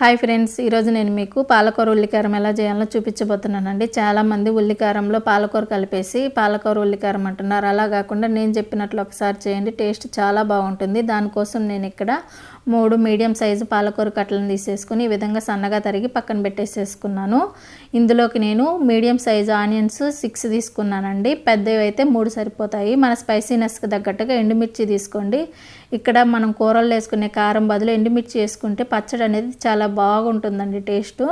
Hi friends ఈరోజు నేను మీకు పాలకూర ఉల్లికారం ఎలా చేయాలో చూపించబోతున్నానండి. చాలామంది ఉల్లికారంలో పాలకూర కలిపేసి పాలకూర ఉల్లికారం అంటున్నారు. అలా కాకుండా నేను చెప్పినట్లు ఒకసారి చేయండి టేస్ట్ చాలా బాగుంటుంది. దానికోసం నేను ఇక్కడ మూడు మీడియం సైజు పాలకూర కట్టలను తీసేసుకుని ఈ విధంగా సన్నగా తరిగి పక్కన పెట్టేసేసుకున్నాను. ఇందులోకి నేను మీడియం సైజు ఆనియన్స్ సిక్స్ తీసుకున్నానండి. పెద్దవి అయితే మూడు సరిపోతాయి. మన స్పైసీనెస్కి తగ్గట్టుగా ఎండుమిర్చి తీసుకోండి. ఇక్కడ మనం కూరల్లో వేసుకునే కారం బదులు ఎండుమిర్చి వేసుకుంటే పచ్చడి అనేది చాలా బాగుంటుందండి టేస్ట్.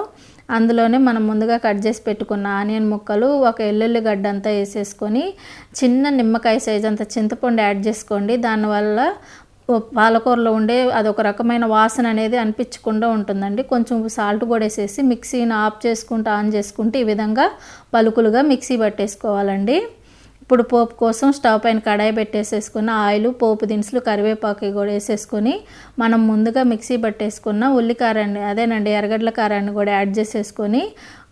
అందులోనే మనం ముందుగా కట్ చేసి పెట్టుకున్న ఆనియన్ ముక్కలు ఒక ఎల్లుల్లి గడ్డ అంతా వేసేసుకొని చిన్న నిమ్మకాయ సైజ్ అంత చింతపండు యాడ్ చేసుకోండి. దానివల్ల పాలకూరలో ఉండే అదొక రకమైన వాసన అనేది అనిపించకుండా ఉంటుందండి. కొంచెం సాల్ట్ కూడా వేసేసి మిక్సీని ఆఫ్ చేసుకుంటూ ఆన్ చేసుకుంటే ఈ విధంగా పలుకులుగా మిక్సీ పట్టేసుకోవాలండి. ఇప్పుడు పోపు కోసం స్టవ్ పైన కడాయి పెట్టేసేసుకున్న ఆయిల్ పోపు దినుసులు కరివేపాకు కూడా వేసేసుకొని మనం ముందుగా మిక్సీ పట్టేసుకున్న ఉల్లికారాన్ని అదేనండి ఎర్రగడ్డల కారాన్ని కూడా యాడ్ చేసేసుకొని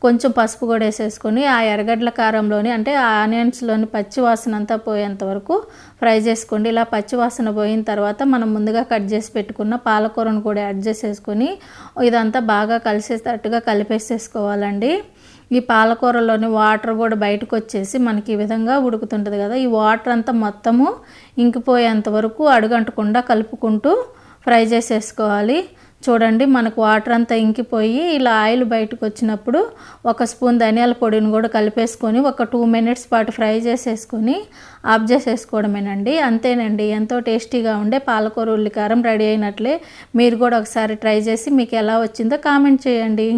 కొంచెం పసుపు కూడా వేసేసుకొని ఆ ఎర్రగడ్డల కారంలోని అంటే ఆ ఆనియన్స్లోని పచ్చి వాసన అంతా పోయేంత వరకు ఫ్రై చేసుకోండి. ఇలా పచ్చి వాసన పోయిన తర్వాత మనం ముందుగా కట్ చేసి పెట్టుకున్న పాలకూరను కూడా యాడ్ చేసేసుకొని ఇదంతా బాగా కలిసేటట్టుగా కలిపేసేసుకోవాలండి. ఈ పాలకూరలోని వాటర్ కూడా బయటకు వచ్చేసి మనకి ఈ విధంగా ఉడుకుతుంటుంది కదా ఈ వాటర్ అంతా మొత్తము ఇంకిపోయేంత వరకు అడుగంటకుండా కలుపుకుంటూ ఫ్రై చేసేసుకోవాలి. చూడండి మనకు వాటర్ అంతా ఇంకిపోయి ఇలా ఆయిల్ బయటకు వచ్చినప్పుడు ఒక స్పూన్ ధనియాల పొడిని కూడా కలిపేసుకొని ఒక టూ మినిట్స్ పాటు ఫ్రై చేసేసుకొని ఆఫ్ చేసేసుకోవడమేనండి. అంతేనండి ఎంతో టేస్టీగా ఉండే పాలకూర ఉల్లికారం రెడీ అయినట్లే మీరు కూడా ఒకసారి ట్రై చేసి మీకు ఎలా వచ్చిందో కామెంట్ చేయండి.